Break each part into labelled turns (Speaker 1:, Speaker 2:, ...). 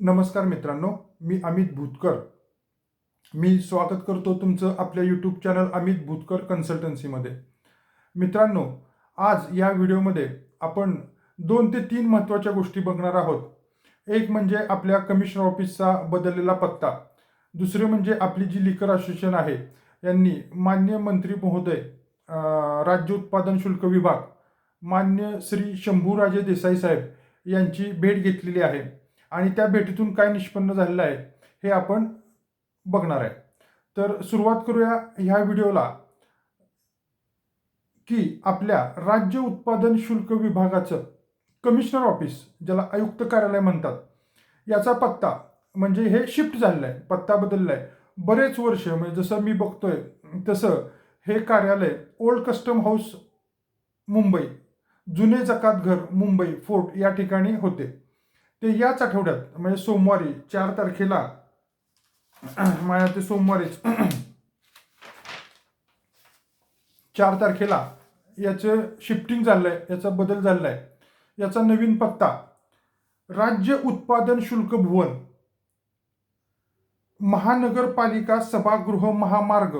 Speaker 1: नमस्कार मित्रांनो मी अमित भूतकर. मी स्वागत करतो तुमचं आपल्या यूट्यूब चॅनल अमित भूतकर कन्सल्टन्सीमध्ये मित्रांनो आज या व्हिडिओमध्ये आपण दोन ते तीन महत्त्वाच्या गोष्टी बघणार आहोत. एक म्हणजे आपल्या कमिशनर ऑफिसचा बदललेला पत्ता. दुसरे म्हणजे आपली जी लिकर असोसिएशन आहे यांनी मान्य मंत्री महोदय राज्य उत्पादन शुल्क विभाग मान्य श्री शंभूराजे देसाई साहेब यांची भेट घेतलेली आहे. आणि त्या भेटीतून काय निष्पन्न झालेलं आहे हे आपण बघणार आहे. तर सुरुवात करूया ह्या व्हिडिओला की आपल्या राज्य उत्पादन शुल्क विभागाचं कमिशनर ऑफिस ज्याला आयुक्त कार्यालय म्हणतात याचा पत्ता म्हणजे हे शिफ्ट झालेलं आहे पत्ता बदलला आहे. बरेच वर्ष म्हणजे जसं मी बघतोय तसं हे कार्यालय ओल्ड कस्टम हाऊस मुंबई जुने जकात घर मुंबई फोर्ट या ठिकाणी होते. ते याच आठवड्यात म्हणजे सोमवारी चार तारखेला माझ्या ते सोमवारीच चार तारखेला याचं शिफ्टिंग झालं आहे याचा बदल झालेला आहे याचा नवीन पत्ता राज्य उत्पादन शुल्क भुवन महानगरपालिका सभागृह महामार्ग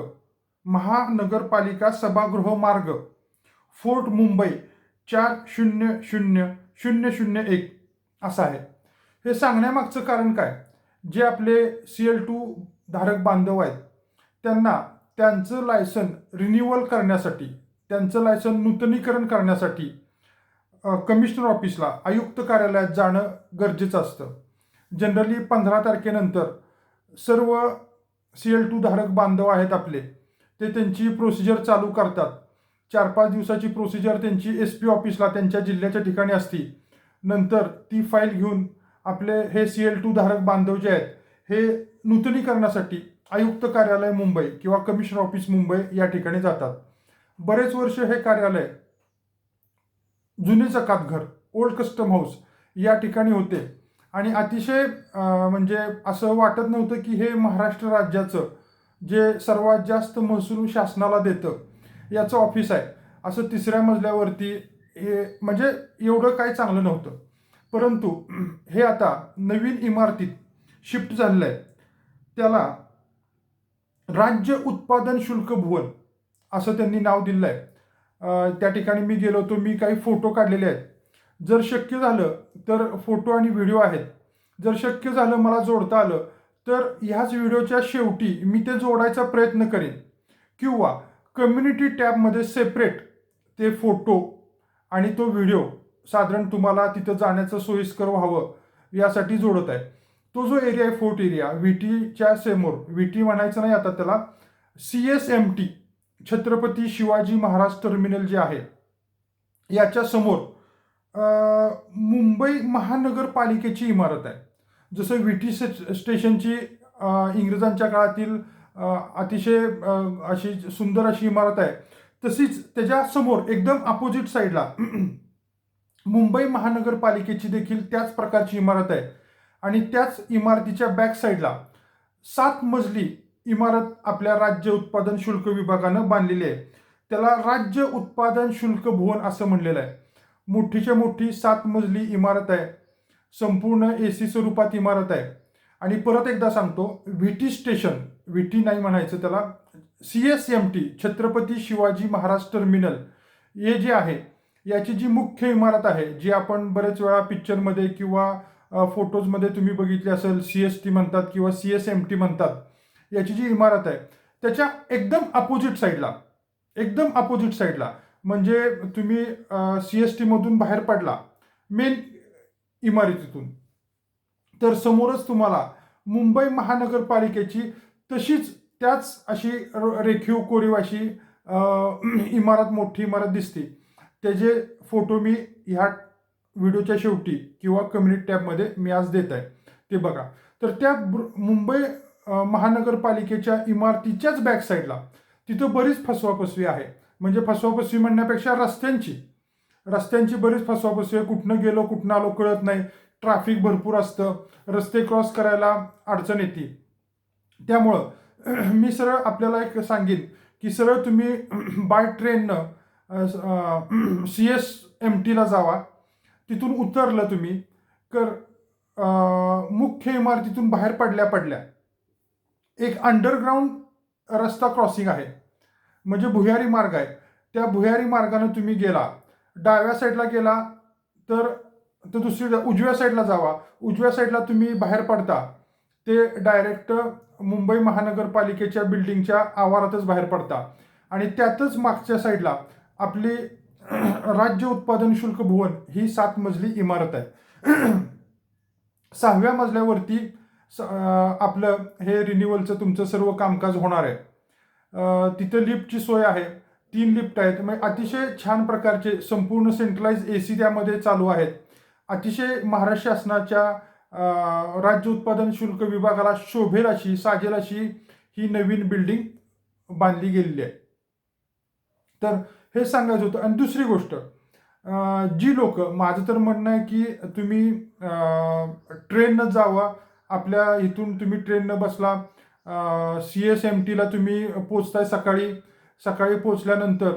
Speaker 1: महानगरपालिका सभागृह मार्ग फोर्ट मुंबई चार शून्य शून्य शून्य शून्य एक असा आहे. हे सांगण्यामागचं कारण काय? जे आपले सी एल टू धारक बांधव आहेत त्यांना त्यांचं लायसन रिन्युअल करण्यासाठी त्यांचं लायसन नूतनीकरण करण्यासाठी कमिशनर ऑफिसला आयुक्त कार्यालयात जाणं गरजेचं असतं. जनरली पंधरा तारखेनंतर सर्व सी एल टू धारक बांधव आहेत आपले ते त्यांची प्रोसिजर चालू करतात. चार पाच दिवसाची प्रोसिजर त्यांची एस पी ऑफिसला त्यांच्या जिल्ह्याच्या ठिकाणी असती. नंतर ती फाईल घेऊन आपले हे सी एल टू धारक बांधव जे आहेत हे नूतनीकरणासाठी आयुक्त कार्यालय मुंबई किंवा कमिशनर ऑफिस मुंबई या ठिकाणी जातात. बरेच वर्ष हे कार्यालय जुने जकातघर ओल्ड कस्टम हाऊस या ठिकाणी होते. आणि अतिशय म्हणजे असं वाटत नव्हतं की हे महाराष्ट्र राज्याचं जे सर्वात जास्त महसूल शासनाला देतं याचं ऑफिस आहे. असं तिसऱ्या मजल्यावरती हे म्हणजे एवढं काही चांगलं नव्हतं. परंतु हे आता नवीन इमारतीत शिफ्ट झालेलं आहे. त्याला राज्य उत्पादन शुल्क भुवन असं त्यांनी नाव दिलं आहे. त्या ठिकाणी मी गेलो होतो मी काही फोटो काढलेले आहेत. जर शक्य झालं तर फोटो आणि व्हिडिओ आहेत. जर शक्य झालं मला जोडता आलं तर ह्याच व्हिडिओच्या शेवटी मी ते जोडायचा प्रयत्न करेन. किंवा कम्युनिटी टॅबमध्ये सेपरेट ते फोटो आणि तो व्हिडिओ साधारण तुम्हाला तिथं जाण्याचं सोयीस्कर व्हावं यासाठी जोडत आहे. तो जो एरिया आहे फोर्ट एरिया व्ही टीच्या समोर व्ही टी म्हणायचं नाही आता त्याला C S M T Chhatrapati Shivaji Maharaj terminal जे आहे याच्या समोर मुंबई महानगरपालिकेची इमारत आहे. जसं व्ही टी स्टेशनची इंग्रजांच्या काळातील अतिशय अशी सुंदर अशी इमारत आहे. तशीच त्याच्यासमोर एकदम अपोजिट साईडला मुंबई महानगरपालिकेची देखील त्याच प्रकारची इमारत आहे. आणि त्याच इमारतीच्या बॅक साईडला सात मजली इमारत आपल्या राज्य उत्पादन शुल्क विभागानं बांधलेली आहे. त्याला राज्य उत्पादन शुल्क भवन असं म्हणलेलं आहे. मोठीच्या मोठी सात मजली इमारत आहे. संपूर्ण ए सी स्वरूपात इमारत आहे. आणि परत एकदा सांगतो V T station V T नाही म्हणायचं त्याला C S M T Chhatrapati Shivaji Maharaj terminal हे जे आहे याची जी मुख्य इमारत आहे जी आपण बरेच वेळा पिक्चरमध्ये किंवा फोटोजमध्ये तुम्ही बघितली असेल सी एस टी म्हणतात किंवा सी एस एम टी म्हणतात याची जी इमारत आहे त्याच्या एकदम अपोजिट साईडला एकदम अपोजिट साईडला म्हणजे तुम्ही सी एस टीमधून बाहेर पडला मेन इमारतीतून तर समोरच तुम्हाला मुंबई महानगरपालिकेची तशीच त्याच अशी र- रेखीव कोरीव अशी इमारत मोठी इमारत दिसते. त्याचे फोटो मी ह्या व्हिडिओच्या शेवटी किंवा कम्युनिटी टॅबमध्ये मी आज देत आहे ते बघा. तर त्या ब्र- मुंबई महानगरपालिकेच्या इमारतीच्याच बॅकसाईडला तिथं बरीच फसवाफसवी आहे. म्हणजे फसवाफसवी म्हणण्यापेक्षा रस्त्यांची. रस्त्यांची बरीच फसवाफसवी आहे. कुठनं गेलो कुठनं आलो कळत नाही. ट्रॅफिक भरपूर असतं. रस्ते क्रॉस करायला अडचण येते. त्यामुळं मी सरळ आपल्याला एक सांगेन की सरळ तुम्ही बाय ट्रेननं सी एस एम टीला जावा. तिथून उतरलं तुम्ही कर मुख्य इमारतीतून बाहेर पडल्या पडल्या. एक अंडरग्राऊंड रस्ता क्रॉसिंग आहे. म्हणजे भुयारी मार्ग आहे. त्या भुयारी मार्गानं तुम्ही गेला. डाव्या साईडला गेला तर तर दुसरी उजव्या साईडला जावा. उजव्या साईडला तुम्ही बाहेर पडता. ते डायरेक्ट मुंबई महानगरपालिकेच्या बिल्डिंगच्या आवारातच बाहेर पडता. आणि त्यातच मागच्या साईडला आपली राज्य उत्पादन शुल्क भवन ही सात मजली इमारत आहे. सहाव्या मजल्यावरती स- आपलं हे रिन्युअलचं तुमचं सर्व कामकाज होणार आहे. तिथं लिफ्टची सोय आहे. तीन लिफ्ट आहेत. म्हणजे अतिशय छान प्रकारचे संपूर्ण सेंट्रलाइज ए सी त्यामध्ये चालू आहेत. अतिशय महाराष्ट्र शासनाच्या राज्य उत्पादन शुल्क विभागाला शोभेल अशी साजेल अशी ही नवीन बिल्डिंग बांधली गेलेली आहे. तर हे सांगायचं होतं. आणि दुसरी गोष्ट जी लोक माझं तर म्हणणं आहे की तुम्ही ट्रेननं जावा. आपल्या इथून तुम्ही ट्रेननं बसला. सी एस एम टीला तुम्ही पोचताय सकाळी. सकाळी पोचल्यानंतर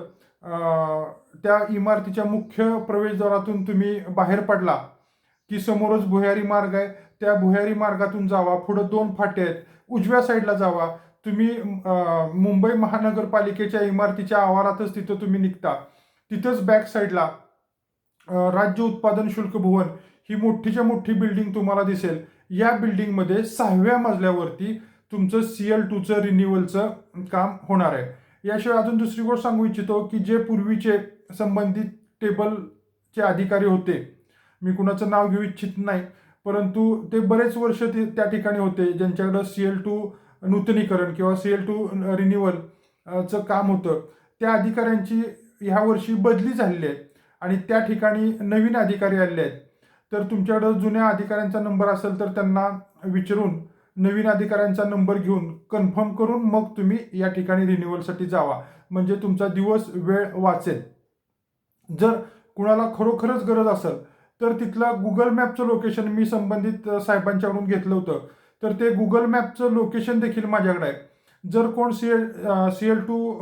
Speaker 1: त्या इमारतीच्या मुख्य प्रवेशद्वारातून तुम्ही बाहेर पडला की समोरच भुयारी मार्ग आहे. त्या भुयारी मार्गातून जावा. पुढं दोन फाटे आहेत. उजव्या साईडला जावा. तुम्ही मुंबई महानगरपालिकेच्या इमारतीच्या आवारातच तिथं तुम्ही निघता. तिथंच बॅक साईडला राज्य उत्पादन शुल्क भवन ही मोठीच्या मोठी बिल्डिंग तुम्हाला दिसेल. या बिल्डिंगमध्ये सहाव्या मजल्यावरती तुमचं सी एल टूचं रिन्युअलचं काम होणार आहे. याशिवाय अजून दुसरी गोष्ट सांगू इच्छितो की जे पूर्वीचे संबंधित टेबलचे अधिकारी होते मी कुणाचं नाव घेऊ इच्छित नाही परंतु ते बरेच वर्ष ते त्या ठिकाणी होते ज्यांच्याकडं सी एल टू नूतनीकरण किंवा सी एल टू रिन्युअलचं काम होतं. त्या अधिकाऱ्यांची ह्या वर्षी बदली झालेली आहे. आणि त्या ठिकाणी नवीन अधिकारी आलेले आहेत. तर तुमच्याकडं जुन्या अधिकाऱ्यांचा नंबर असेल तर त्यांना विचारून नवीन अधिकाऱ्यांचा नंबर घेऊन कन्फर्म करून मग तुम्ही या ठिकाणी रिन्युअलसाठी जावा. म्हणजे तुमचा दिवस वेळ वाचेल. जर कुणाला खरोखरच गरज असेल तर तिथला गुगल मॅपचं लोकेशन मी संबंधित साहेबांच्याकडून घेतलं होतं. तर ते गुगल मॅपचं लोकेशन देखील माझ्याकडे आहे. जर कोण C L C L two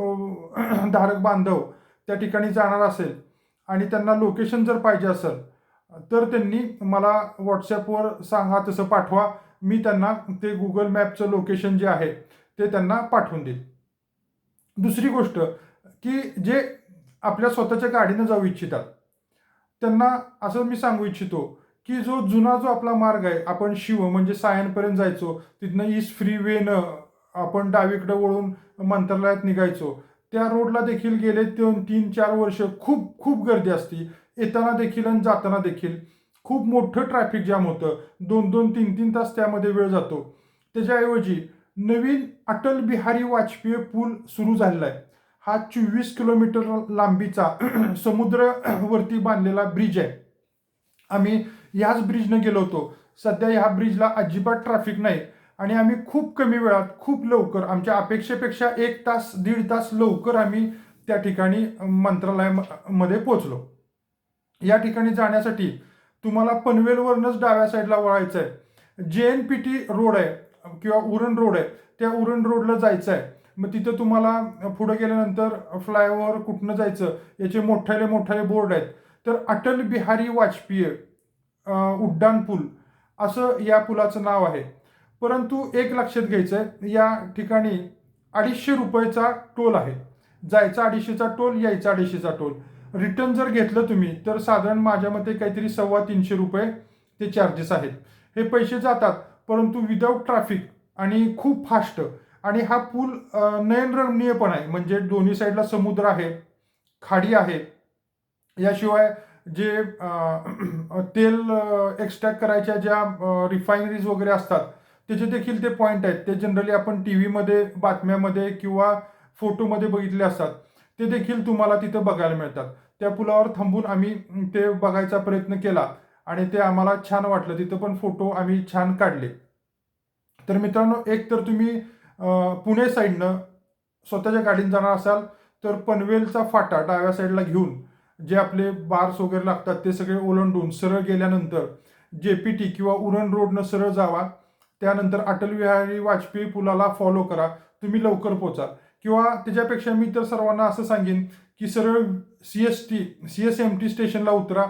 Speaker 1: धारक बांधव त्या ठिकाणी जाणार असेल आणि त्यांना लोकेशन जर पाहिजे असेल तर त्यांनी मला व्हॉट्सॲपवर सांगा तसं पाठवा. मी त्यांना ते गुगल मॅपचं लोकेशन जे आहे ते त्यांना पाठवून देईल. दुसरी गोष्ट की जे आपल्या स्वतःच्या गाडीनं जाऊ इच्छितात त्यांना असं मी सांगू इच्छितो की जो जुना जो आपला मार्ग आहे आपण शिव म्हणजे सायनपर्यंत जायचो तिथनं ईस्ट फ्री वेनं आपण डावीकडे वळून मंत्रालयात निघायचो. त्या रोडला देखील गेले दोन तीन चार वर्ष खूप खूप गर्दी असती. येताना देखील आणि जाताना देखील खूप मोठं ट्रॅफिक जाम होतं. दोन दोन तीन तीन तास त्यामध्ये वेळ जातो. त्याच्याऐवजी नवीन अटल बिहारी वाजपेयी पूल सुरू झालेला आहे. हा चोवीस किलोमीटर लांबीचा समुद्रवरती बांधलेला ब्रिज आहे. आम्ही ह्याच ब्रिजनं गेलो होतो. सध्या ह्या ब्रिजला अजिबात ट्रॅफिक नाही. आणि आम्ही खूप कमी वेळात खूप लवकर आमच्या अपेक्षेपेक्षा एक तास दीड तास लवकर आम्ही त्या ठिकाणी मंत्रालयामध्ये पोचलो या ठिकाणी जाण्यासाठी तुम्हाला पनवेलवरूनच डाव्या साईडला वळायचं आहे जे एन पी टी रोड आहे किंवा उरण रोड आहे त्या उरण रोडला जायचं आहे मग तिथं तुम्हाला पुढे गेल्यानंतर फ्लायओव्हर कुठनं जायचं याचे मोठ्याले मोठ्याले बोर्ड आहेत. तर अटल बिहारी वाजपेयी उड्डाण पूल असं या पुलाचं नाव आहे. परंतु एक लक्षात घ्यायचं आहे या ठिकाणी अडीचशे रुपयेचा टोल आहे. जायचा अडीचशेचा टोल यायचा अडीचशेचा टोल. रिटर्न जर घेतलं तुम्ही तर साधारण माझ्या मते काहीतरी सव्वा तीनशे रुपये ते चार्जेस आहेत. हे पैसे जातात परंतु विदाऊट ट्रॅफिक आणि खूप फास्ट आणि हा पूल नयनरमणीय नयनरम्य पण आहे. म्हणजे दोन्ही साईडला समुद्र आहे खाडी आहे. याशिवाय जे तेल एक्स्ट्रॅक्ट करायच्या ज्या रिफायनरीज वगैरे असतात त्याचे देखील ते पॉईंट आहेत. ते जनरली आपण टी व्हीमध्ये बातम्यामध्ये किंवा फोटोमध्ये बघितले असतात. ते देखील तुम्हाला तिथं बघायला मिळतात. त्या पुलावर थांबून आम्ही ते बघायचा प्रयत्न केला आणि ते आम्हाला छान वाटलं. तिथं पण फोटो आम्ही छान काढले. तर मित्रांनो एक तर तुम्ही पुणे साईडनं स्वतःच्या गाडीने जाणार असाल तर पनवेलचा फाटा डाव्या साईडला घेऊन जे आपले बार्स वगैरे लागतात ते सगळे ओलांडून सरळ गेल्यानंतर जे पी टी किंवा उरण रोडनं सरळ जावा. त्यानंतर अटल बिहारी वाजपेयी पुलाला फॉलो करा. तुम्ही लवकर पोचाल किंवा त्याच्यापेक्षा मी तर सर्वांना असं सांगेन की सरळ C S T C S M T स्टेशनला उतरा.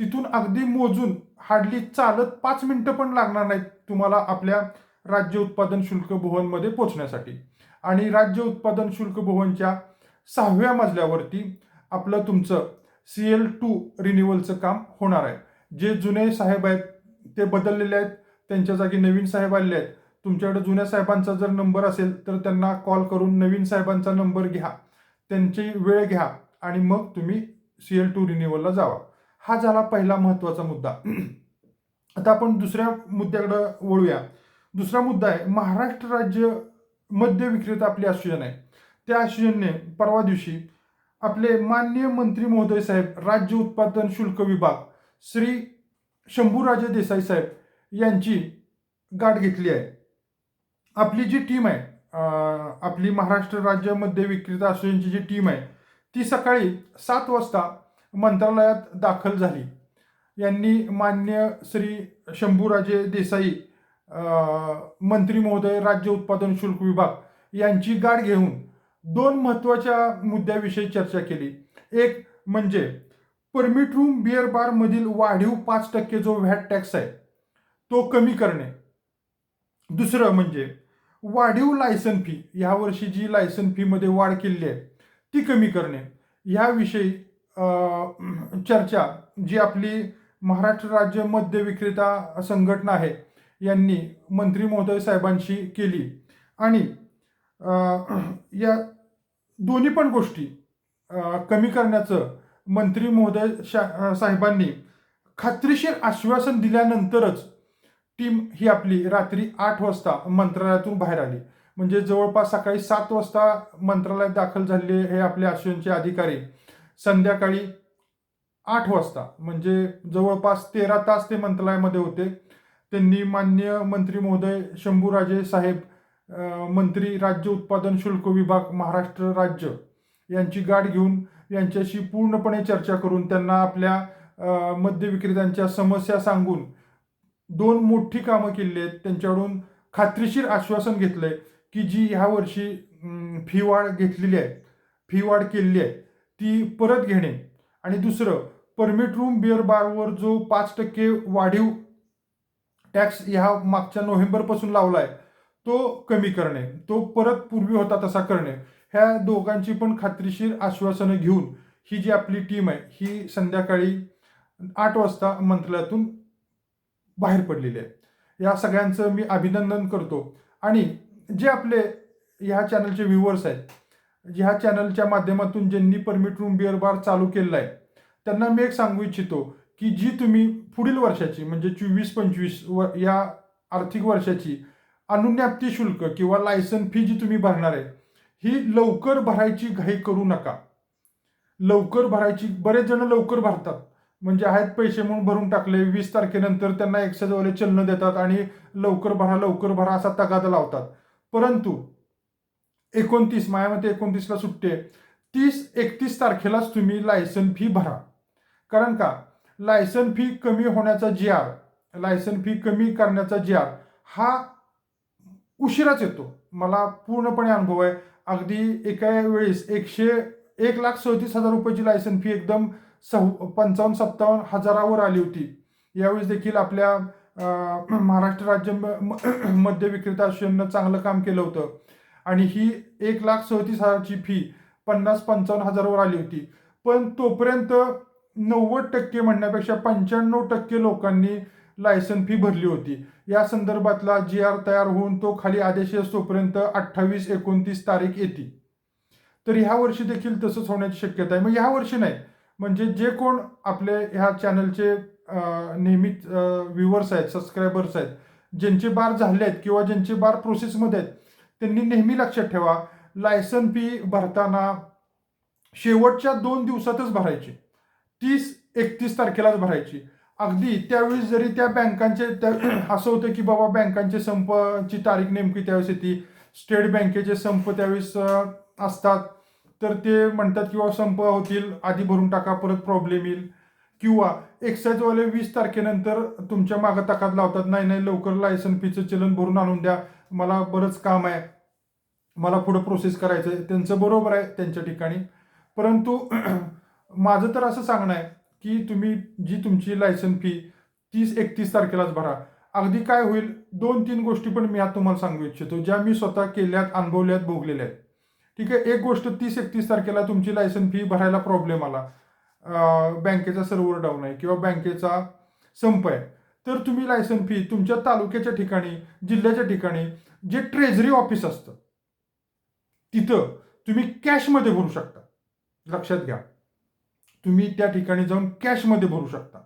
Speaker 1: तिथून अगदी मोजून हार्डली चालत पाच मिनटं पण लागणार नाहीत तुम्हाला आपल्या राज्य उत्पादन शुल्क भवनमध्ये पोचण्यासाठी. आणि राज्य उत्पादन शुल्क भवनच्या सहाव्या मजल्यावरती आपलं तुमचं सी एल टू रिन्युअलचं काम होणार आहे. जे जुने साहेब आहेत ते बदललेले आहेत त्यांच्या जागी नवीन साहेब आलेले आहेत. तुमच्याकडे जुन्या साहेबांचा जर नंबर असेल तर त्यांना कॉल करून नवीन साहेबांचा नंबर घ्या. त्यांची वेळ घ्या आणि मग तुम्ही सी एल टू रिन्युअलला जावा. हा झाला पहिला महत्त्वाचा मुद्दा. आता आपण दुसऱ्या मुद्द्याकडे वळूया. दुसरा मुद्दा आहे महाराष्ट्र राज्य मद्य विक्रेता आपली असोसिएशन आहे त्या असोसिएशनने परवा दिवशी आपले मान्य मंत्री महोदय साहेब राज्य उत्पादन शुल्क विभाग श्री शंभूराजे देसाई साहेब यांची गाठ घेतली आहे. आपली जी टीम आहे आपली महाराष्ट्र राज्य मद्य विक्रेता असोसिएशनची जी टीम आहे ती सकाळी सात वाजता मंत्रालयात दाखल झाली. यांनी मान्य श्री शंभूराजे देसाई मंत्री महोदय राज्य उत्पादन शुल्क विभाग यांची गाठ घेऊन दोन महत्त्वाच्या मुद्द्याविषयी चर्चा केली. एक म्हणजे परमिट रूम बिअर बारमधील वाढीव पाच टक्के जो व्हॅट टॅक्स आहे तो कमी करणे. दुसरं म्हणजे वाढीव लायसन फी यावर्षी जी लायसन फीमध्ये वाढ केलेली आहे ती कमी करणे. याविषयी चर्चा जी आपली महाराष्ट्र राज्य मद्य विक्रेता संघटना आहे यांनी मंत्री महोदय साहेबांशी केली. आणि या दोन्ही पण गोष्टी कमी करण्याचं मंत्री महोदय शा साहेबांनी खात्रीशीर आश्वासन दिल्यानंतरच टीम ही आपली रात्री आठ वाजता मंत्रालयातून बाहेर आली. म्हणजे जवळपास सकाळी सात वाजता मंत्रालयात दाखल झालेले हे आपले आश्वासनचे अधिकारी संध्याकाळी आठ वाजता म्हणजे जवळपास तेरा तास ते मंत्रालयामध्ये होते. त्यांनी मान्य मंत्री महोदय शंभूराजे साहेब मंत्री राज्य उत्पादन शुल्क विभाग महाराष्ट्र राज्य यांची गाठ घेऊन यांच्याशी पूर्णपणे चर्चा करून त्यांना आपल्या मद्य विक्रेत्यांच्या समस्या सांगून दोन मोठी कामं केली आहेत. त्यांच्याकडून खात्रीशीर आश्वासन घेतलं आहे की जी ह्या वर्षी फी वाढ घेतलेली आहे फी वाढ केलेली आहे ती परत घेणे. आणि दुसरं परमिट रूम बिअर बारवर जो पाच टक्के वाढीव टॅक्स ह्या मागच्या नोव्हेंबरपासून लावला आहे तो कमी करणे तो परत पूर्वी होता तसा करणे ह्या दोघांची पण खात्रीशीर आश्वासनं घेऊन ही जी आपली टीम आहे ही संध्याकाळी आठ वाजता मंत्रालयातून बाहेर पडलेली आहे. या सगळ्यांचं मी अभिनंदन करतो. आणि जे आपले ह्या चॅनलचे व्ह्युअर्स आहेत ह्या चॅनलच्या माध्यमातून ज्यांनी परमिट रूम बिअर बार चालू केलेला आहे त्यांना मी एक सांगू इच्छितो की जी तुम्ही पुढील वर्षाची म्हणजे चोवीस पंचवीस व या आर्थिक वर्षाची अनुज्ञाप्ती शुल्क किंवा लायसन फी जी तुम्ही भरणार आहे ही लवकर भरायची घाई करू नका. लवकर भरायची बरेच जण लवकर भरतात. म्हणजे आहेत पैसे म्हणून भरून टाकले वीस तारखेनंतर त्यांना एक्सेजवाले चलन देतात आणि लवकर भरा लवकर भरा असा तगादा लावतात. परंतु एकोणतीस माझ्या एकोणतीसला सुट्टी आहे. तीस एकतीस तारखेलाच तुम्ही लायसन फी भरा. कारण का? लायसन फी कमी होण्याचा जी आर लायसन फी कमी करण्याचा जी आर हा उशिराच येतो. मला पूर्णपणे अनुभव आहे. अगदी एका वेळेस एकशे एक लाख सदतीस हजार रुपयाची लायसन फी एकदम सह पंचावन्न सत्तावन्न हजारावर आली होती. यावेळेस देखील आपल्या महाराष्ट्र राज्य म- म- मद्य विक्रेता असोसिएशननं चांगलं काम केलं होतं. आणि ही एक लाख सदतीस हजारची फी पन्नास पंचावन्न हजारावर आली होती. पण तोपर्यंत नव्वद टक्के म्हणण्यापेक्षा पंच्याण्णव टक्के लोकांनी लायसन फी भरली होती. या संदर्भातला जी आर तयार होऊन तो खाली आदेश असतोपर्यंत अठ्ठावीस एकोणतीस तारीख येते. तर ह्या वर्षी देखील तसंच होण्याची शक्यता आहे. मग ह्या वर्षी नाही. म्हणजे जे कोण आपले ह्या चॅनलचे नेहमीच व्ह्युअर्स आहेत सबस्क्रायबर्स आहेत ज्यांचे बार झाले आहेत किंवा ज्यांचे बार प्रोसेसमध्ये आहेत त्यांनी नेहमी लक्षात ठेवा लायसन फी भरताना शेवटच्या दोन दिवसातच भरायची. तीस एकतीस तारखेलाच भरायची. अगदी त्यावेळी जरी त्या बँकांचे त्या असं होतं की बाबा बँकांचे संपची तारीख नेमकी त्यावेळेस येते स्टेट बँकेचे संप त्यावेळेस असतात. तर ते म्हणतात किंवा संप होतील आधी भरून टाका परत प्रॉब्लेम येईल. किंवा एक्साईजवाले वीस तारखेनंतर तुमच्या मागं तकात लावतात नाही नाही लवकर लायसन फीचं चलन भरून आणून द्या मला बरंच काम आहे. मला पुढं प्रोसेस करायचं आहे त्यांचं बरोबर आहे त्यांच्या ठिकाणी. परंतु माझं तर असं सांगणं आहे की तुम्ही जी तुमची लायसन फी तीस एकतीस तारखेलाच भरा. अगदी काय होईल दोन तीन गोष्टी पण मी आज तुम्हाला सांगू इच्छितो ज्या मी स्वतः केल्यात अनुभवल्यात भोगलेल्या आहेत ठीक आहे? एक गोष्ट तीस एकतीस तारखेला तुमची लायसन फी भरायला प्रॉब्लेम आला. बँकेचा सर्व्हर डाऊन आहे किंवा बँकेचा संप आहे. तर तुम्ही लायसन फी तुमच्या तालुक्याच्या ठिकाणी जिल्ह्याच्या ठिकाणी जे ट्रेझरी ऑफिस असतं तिथं तुम्ही कॅशमध्ये भरू शकता. लक्षात घ्या. तुम्ही त्या ठिकाणी जाऊन कॅशमध्ये भरू शकता.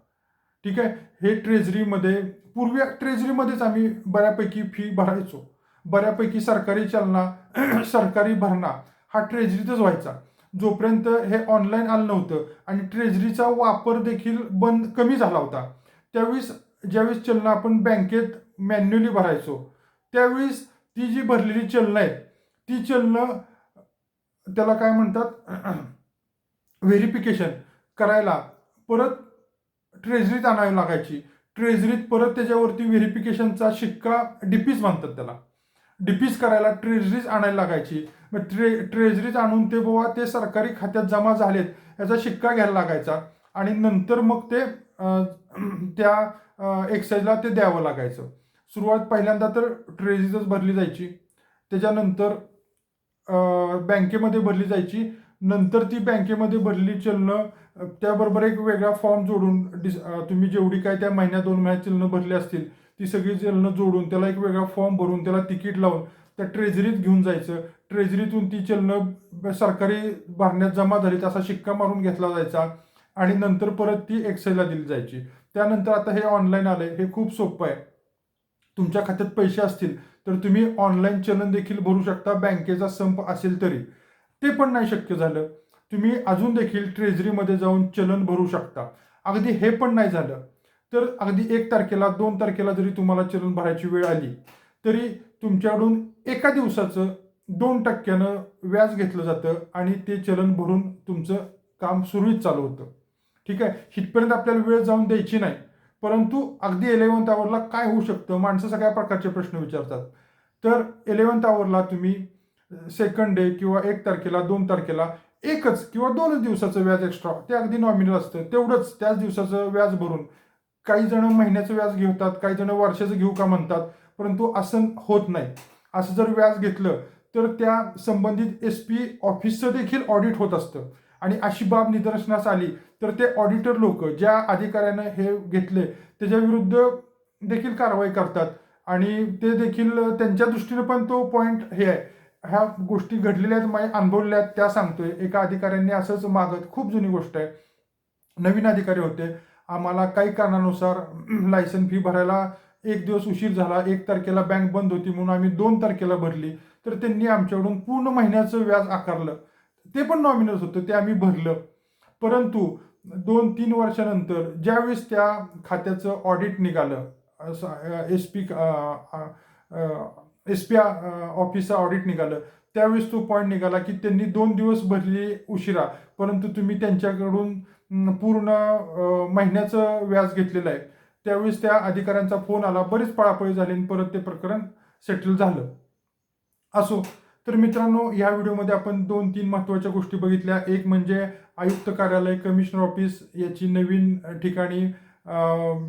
Speaker 1: ठीक आहे? हे ट्रेझरीमध्ये पूर्वी ट्रेझरीमध्येच आम्ही बऱ्यापैकी फी भरायचो. बऱ्यापैकी सरकारी चालना सरकारी भरणा हा ट्रेझरीतच व्हायचा. जोपर्यंत हे ऑनलाईन आलं नव्हतं आणि ट्रेझरीचा वापर देखील बंद कमी झाला होता त्यावेळेस ज्यावेळेस चलनं आपण बँकेत मॅन्युअली भरायचो त्यावेळेस ती जी भरलेली चलनं आहेत ती चलनं त्याला काय म्हणतात व्हेरिफिकेशन करायला परत ट्रेझरीत आणावी लागायची. ट्रेझरीत परत त्याच्यावरती व्हेरिफिकेशनचा शिक्का डिपीज म्हणतात त्याला. डिपीज करायला ट्रेझरीज आणायला लागायची. मग ट्रे ट्रेझरीज आणून ते बाबा ते सरकारी खात्यात जमा झालेत याचा शिक्का घ्यायला लागायचा. आणि नंतर मग ते त्या एक्साईजला ते द्यावं लागायचं. सुरुवात पहिल्यांदा तर ट्रेझरीजच भरली जायची. त्याच्यानंतर बँकेमध्ये भरली जायची. नंतर ती बँकेमध्ये भरली चलनं त्याबरोबर एक वेगळा फॉर्म जोडून डिस तुम्ही जेवढी काय त्या महिन्यात दोन महिन्यात चलनं भरली असतील ती सगळी चलनं जोडून त्याला एक वेगळा फॉर्म भरून त्याला तिकीट लावून त्या ट्रेझरीत घेऊन जायचं. ट्रेझरीतून ती चलनं सरकारी भरण्यात जमा झाली असा शिक्का मारून घेतला जायचा. आणि नंतर परत ती एक्सेलला दिली जायची. त्यानंतर आता हे ऑनलाईन आलंय हे खूप सोपं आहे. तुमच्या खात्यात पैसे असतील तर तुम्ही ऑनलाईन चलन देखील भरू शकता बँकेचा संप असेल तरी. ते पण नाही शक्य झालं. तुम्ही अजून देखील ट्रेझरीमध्ये जाऊन चलन भरू शकता. अगदी हे पण नाही झालं. तर अगदी एक तारखेला दोन तारखेला जरी तुम्हाला चलन भरायची वेळ आली तरी तुमच्याकडून एका दिवसाचं दोन टक्क्यानं व्याज घेतलं जातं आणि ते चलन भरून तुमचं काम सुरळीत चालू होतं. ठीक आहे? इथपर्यंत आपल्याला वेळ जाऊन द्यायची नाही. परंतु अगदी इलेवन्थ आवरला काय होऊ शकतं? माणसं सगळ्या प्रकारचे प्रश्न विचारतात. तर इलेवन्थ आवरला तुम्ही सेकंड डे किंवा एक तारखेला दोन तारखेला एकच किंवा दोनच दिवसाचं व्याज एक्स्ट्रा ते अगदी नॉमिनल असतं. तेवढंच त्याच दिवसाचं व्याज भरून. काही जण महिन्याचं व्याज घेतात काही जण वर्षाचं घेऊ का म्हणतात परंतु असं होत नाही. असं जर व्याज घेतलं तर त्या संबंधित एस पी ऑफिसचं देखील ऑडिट होत असतं. आणि अशी बाब निदर्शनास आली तर ते ऑडिटर लोक ज्या अधिकाऱ्यानं हे घेतले त्याच्या विरुद्ध देखील कारवाई करतात. आणि ते देखील त्यांच्या दृष्टीनं पण तो पॉईंट हे आहे. ह्या गोष्टी घडलेल्या आहेत माझ्या अनुभवलेल्या आहेत त्या सांगतोय. एका अधिकाऱ्यांनी असंच मागत खूप जुनी गोष्ट आहे. नवीन अधिकारी होते. आम्हाला काही कारणानुसार लायसन फी भरायला एक दिवस उशीर झाला. एक तारखेला बँक बंद होती म्हणून आम्ही दोन तारखेला भरली. तर त्यांनी आमच्याकडून पूर्ण महिन्याचं व्याज आकारलं. ते पण नॉमिनल होतं ते आम्ही भरलं. परंतु दोन तीन वर्षानंतर ज्यावेळेस त्या खात्याचं ऑडिट निघालं एस पी एस पी ऑफिसचं ऑडिट निघालं. त्यावेळेस तो पॉईंट निघाला की त्यांनी दोन दिवस भरली उशिरा. परंतु तुम्ही त्यांच्याकडून पूर्ण महिन्याचं व्याज घेतलेलं आहे. त्यावेळेस त्या अधिकाऱ्यांचा फोन आला. बरीच पळापळी झाली आणि परत ते प्रकरण सेटल झालं. असो तर मित्रांनो या व्हिडिओमध्ये आपण दोन तीन महत्त्वाच्या गोष्टी बघितल्या. एक म्हणजे आयुक्त कार्यालय कमिशनर ऑफिस याची नवीन ठिकाणी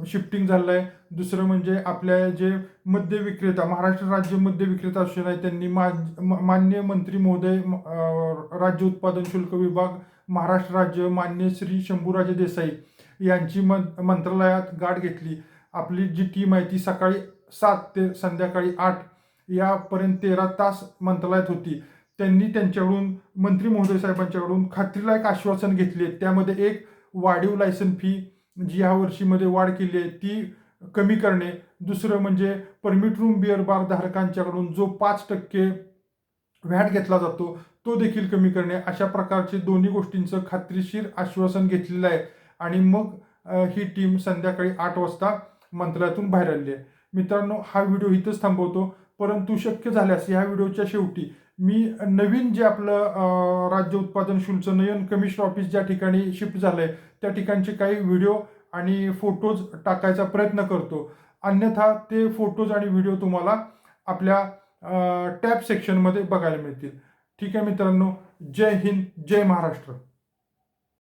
Speaker 1: शिफ्टिंग झालं आहे दुसरं म्हणजे आपल्या जे मद्य विक्रेता महाराष्ट्र राज्य मद्य विक्रेता असोसिएशन आहे त्यांनी मा म- मान्य मंत्री महोदय राज्य उत्पादन शुल्क विभाग महाराष्ट्र राज्य मान्य श्री शंभूराजे देसाई यांची मन मंत्रालयात गाठ घेतली. आपली जी टीम आहे ती सकाळी सात ते संध्याकाळी आठ यापर्यंत तेरा तास मंत्रालयात होती. त्यांनी त्यांच्याकडून मंत्री महोदय साहेबांच्याकडून खात्रीला एक आश्वासन घेतले. त्यामध्ये एक वाढीव लायसन फी जी ह्या वर्षीमध्ये वाढ केली आहे ती कमी करणे. दुसरं म्हणजे परमिट रूम बिअर बार धारकांच्याकडून जो पाच टक्के व्हॅट घेतला जातो तो देखील कमी करणे. अशा प्रकारचे दोन्ही गोष्टींचं खात्रीशीर आश्वासन घेतलेलं आहे. आणि मग ही टीम संध्याकाळी आठ वाजता मंत्रालयातून बाहेर आली आहे. मित्रांनो हा व्हिडिओ इथंच थांबवतो. परंतु शक्य झाल्यास ह्या व्हिडिओच्या शेवटी मी नवीन जे आपलं राज्य उत्पादन शुल्क नयन कमिशन ऑफिस ज्या ठिकाणी शिफ्ट झालं आहे त्या ठिकाणचे काही व्हिडिओ आणि फोटोज टाकायचा प्रयत्न करतो. अन्यथा ते फोटोज आणि व्हिडिओ तुम्हाला आपल्या टॅब सेक्शनमध्ये बघायला मिळतील. ठीक आहे मित्रांनो जय हिंद जय महाराष्ट्र.